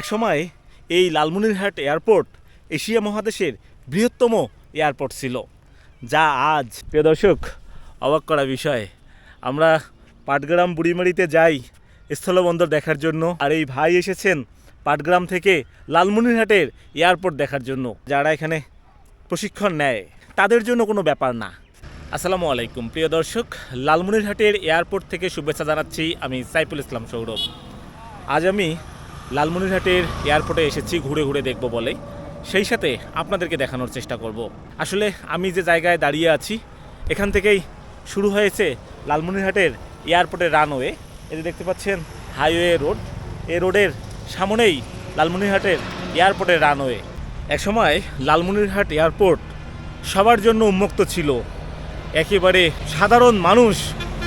একসময় এই Lalmonirhat airport Asia মহাদেশের বৃহত্তম এয়ারপোর্ট ছিল, যা আজ, প্রিয় দর্শক, অবাক করা বিষয়। আমরা পাটগ্রাম বুড়িমারিতে যাই স্থলবন্দর দেখার জন্য, আর এই ভাই এসেছেন পাটগ্রাম থেকে লালমনিরহাটের এয়ারপোর্ট দেখার জন্য, যারা এখানে প্রশিক্ষণ নেয়। তাদের জন্য কোনো ব্যাপার না। আসসালামু আলাইকুম, প্রিয় দর্শক, লালমনিরহাটের এয়ারপোর্ট থেকে শুভেচ্ছা জানাচ্ছি আমি সাইফুল ইসলাম সৌরভ। আজ আমি লালমনিরহাটের এয়ারপোর্টে এসেছি, ঘুরে ঘুরে দেখব বলে। সেই সাথে আপনাদেরকে দেখানোর চেষ্টা করব। আসলে আমি যে জায়গায় দাঁড়িয়ে আছি, এখান থেকেই শুরু হয়েছে লালমনিরহাটের এয়ারপোর্টের রানওয়ে। যে দেখতে পাচ্ছেন, হাইওয়ে রোড। এ রোডের সামনেই লালমনিরহাটের এয়ারপোর্টের রানওয়ে। একসময় লালমনিরহাট এয়ারপোর্ট সবার জন্য উন্মুক্ত ছিল। একেবারে সাধারণ মানুষ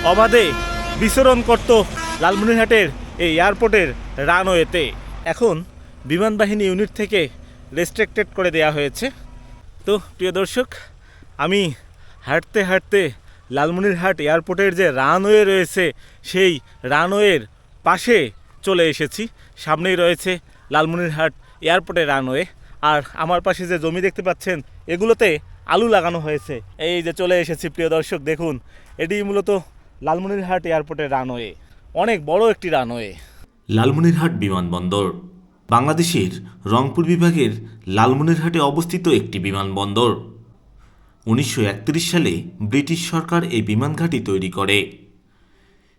অবাধে বিচরণ করত লালমনিরহাটের এই এয়ারপোর্টের রানওয়েতে। এখন বিমান বাহিনী ইউনিট থেকে রেস্ট্রিক্টেড করে দেয়া হয়েছে। তো, প্রিয় দর্শক, আমি হাঁটতে হাঁটতে লালমনিরহাট এয়ারপোর্টের যে রানওয়ে রয়েছে, সেই রানওয়ের পাশে চলে এসেছি। সামনেই রয়েছে লালমনিরহাট এয়ারপোর্টের রানওয়ে। আর আমার পাশে যে জমি দেখতে পাচ্ছেন, এগুলোতে আলু লাগানো হয়েছে। এই যে চলে এসেছি, প্রিয় দর্শক, দেখুন এটি মূলত লালমনিরহাট এয়ারপোর্টের রানওয়ে। অনেক বড় একটি রানওয়ে। লালমনিরহাট বিমানবন্দর। বাংলাদেশের রংপুর বিভাগের লালমনিরহাটে অবস্থিত একটি বিমানবন্দর। উনিশশো একত্রিশ সালে ব্রিটিশ সরকার এই বিমানঘাঁটি তৈরি করে।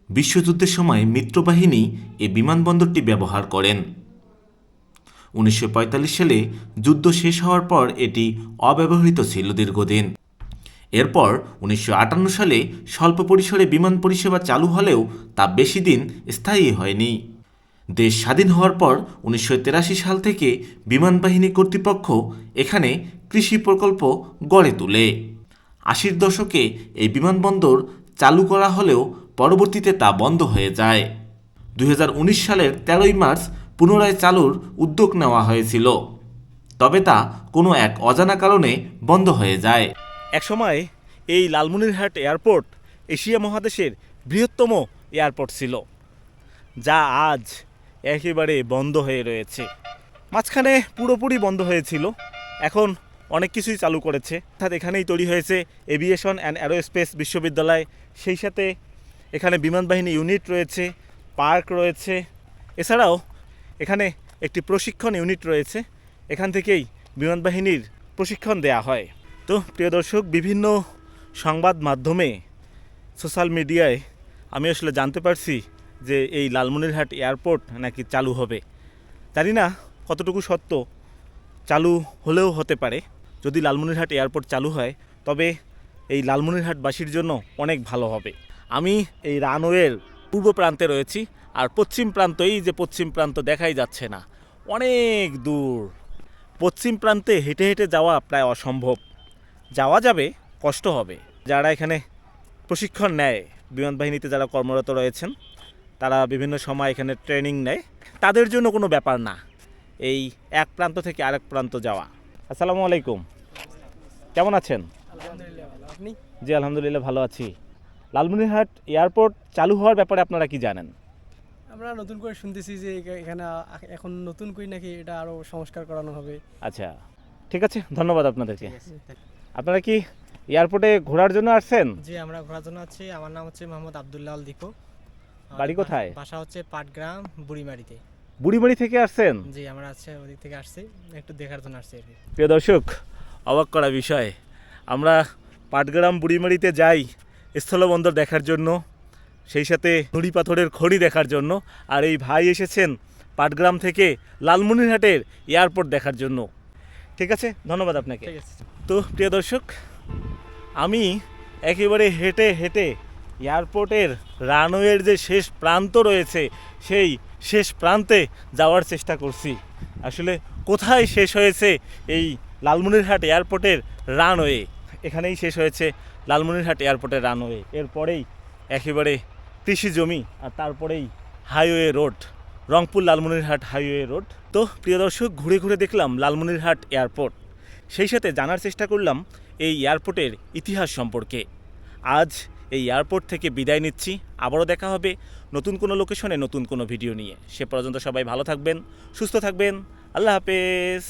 বিশ্বযুদ্ধের সময় মিত্রবাহিনী এই বিমানবন্দরটি ব্যবহার করেন। উনিশশো পঁয়তাল্লিশ সালে যুদ্ধ শেষ হওয়ার পর এটি অব্যবহৃত ছিল দীর্ঘদিন। এরপর উনিশশো আটান্ন সালে স্বল্প পরিসরে বিমান পরিষেবা চালু হলেও তা বেশি দিন স্থায়ী হয়নি। দেশ স্বাধীন হওয়ার পর উনিশশো সাল থেকে বিমান বাহিনী কর্তৃপক্ষ এখানে কৃষি প্রকল্প গড়ে তোলে। আশির দশকে এই বিমানবন্দর চালু করা হলেও পরবর্তীতে তা বন্ধ হয়ে যায়। দু হাজার উনিশ সালের তেরোই মার্চ পুনরায় চালুর উদ্যোগ নেওয়া হয়েছিল। তবে তা কোনো এক অজানা কারণে বন্ধ হয়ে যায়। একসময় এই লালমনিরহাট এয়ারপোর্ট এশিয়া মহাদেশের বৃহত্তম এয়ারপোর্ট ছিল, যা আজ একেবারে বন্ধ হয়ে রয়েছে। মাঝখানে পুরোপুরি বন্ধ হয়েছিল, এখন অনেক কিছুই চালু করেছে। অর্থাৎ এখানেই তৈরি হয়েছে এভিয়েশন অ্যান্ড অ্যারোস্পেস বিশ্ববিদ্যালয়, সেই সাথে এখানে বিমান বাহিনী ইউনিট রয়েছে, পার্ক রয়েছে। এছাড়াও এখানে একটি প্রশিক্ষণ ইউনিট রয়েছে, এখান থেকেই বিমান বাহিনীর প্রশিক্ষণ দেয়া হয়। তো প্রিয় দর্শক, বিভিন্ন সংবাদ মাধ্যমে সোশ্যাল মিডিয়ায় আমি আসলে জানতে পারছি যে এই লালমনিরহাট এয়ারপোর্ট নাকি চালু হবে। জানি না কতটুকু সত্য, চালু হলেও হতে পারে। যদি লালমনিরহাট এয়ারপোর্ট চালু হয়, তবে এই লালমনিরহাটবাসীর জন্য অনেক ভালো হবে। আমি এই রানওয়ের পূর্ব প্রান্তে রয়েছি, আর পশ্চিম প্রান্ত এই যে পশ্চিম প্রান্ত দেখাই যাচ্ছে না, অনেক দূর। পশ্চিম প্রান্তে হেঁটে হেঁটে যাওয়া প্রায় অসম্ভব। যাওয়া যাবে কষ্ট হবে। যারা এখানে প্রশিক্ষণ নেয় বিমান বাহিনীতে যারা কর্মরত রয়েছেন তারা বিভিন্ন সময় এখানে ট্রেনিং নেয়। তাদের জন্য কোনো ব্যাপার না এই এক প্রান্ত থেকে আরেক প্রান্ত যাওয়া। আসসালামু আলাইকুম। কেমন আছেন? আপনি? জি আলহামদুলিল্লাহ ভালো আছি। লালমনিরহাট এয়ারপোর্ট চালু হওয়ার ব্যাপারে আপনারা কি জানেন? আমরা নতুন করে শুনতেছি যে এখানে এখন নতুন করে নাকি এটা আরও সংস্কার করানো হবে। আচ্ছা ঠিক আছে ধন্যবাদ আপনাদেরকে। আপনারা কি এয়ারপোর্টে ঘোরার জন্য আসছেন? জি আমরা ঘোরার জন্য আছি। আমার নাম হচ্ছে মোহাম্মদ আবদুল্লাহ আল দীপু বাড়ি কোথায়? বাসা হচ্ছে পাটগ্রাম বুড়িমারিতে। বুড়িবাড়ি থেকে আসছেন? জি আমরা আছে ওদিক থেকে আসছি। একটু দেখার জন্য আসছি প্রিয় দর্শক অবাক করা বিষয়। আমরা পাটগ্রাম বুড়িমারিতে যাই স্থলবন্দর দেখার জন্য সেই সাথে নুড়ি পাথরের খড়ি দেখার জন্য আর এই ভাই এসেছেন পাটগ্রাম থেকে লালমনিরহাটের এয়ারপোর্ট দেখার জন্য। ঠিক আছে? ধন্যবাদ আপনাকে। ঠিক আছে। তো, প্রিয় দর্শক, আমি একেবারে হেঁটে হেঁটে এয়ারপোর্টের রানওয়ের যে শেষ প্রান্ত রয়েছে, সেই শেষ প্রান্তে যাওয়ার চেষ্টা করছি। আসলে কোথায় শেষ হয়েছে এই লালমনিরহাট এয়ারপোর্টের রানওয়ে? এখানেই শেষ হয়েছে লালমনিরহাট এয়ারপোর্টের রানওয়ে। এরপরেই একেবারে কৃষি জমি আর তারপরেই highway road, Rangpur Lalmonirhat highway road. তো, প্রিয় দর্শক, ঘুরে ঘুরে দেখলাম লালমনিরহাট এয়ারপোর্ট। সেই সাথে জানার চেষ্টা করলাম এই এয়ারপোর্টের ইতিহাস সম্পর্কে। আজ এই এয়ারপোর্ট থেকে বিদায় নিচ্ছি। আবারও দেখা হবে নতুন কোনো লোকেশনে নতুন কোনো ভিডিও নিয়ে। সে পর্যন্ত সবাই ভালো থাকবেন, সুস্থ থাকবেন। আল্লাহ হাফেজ।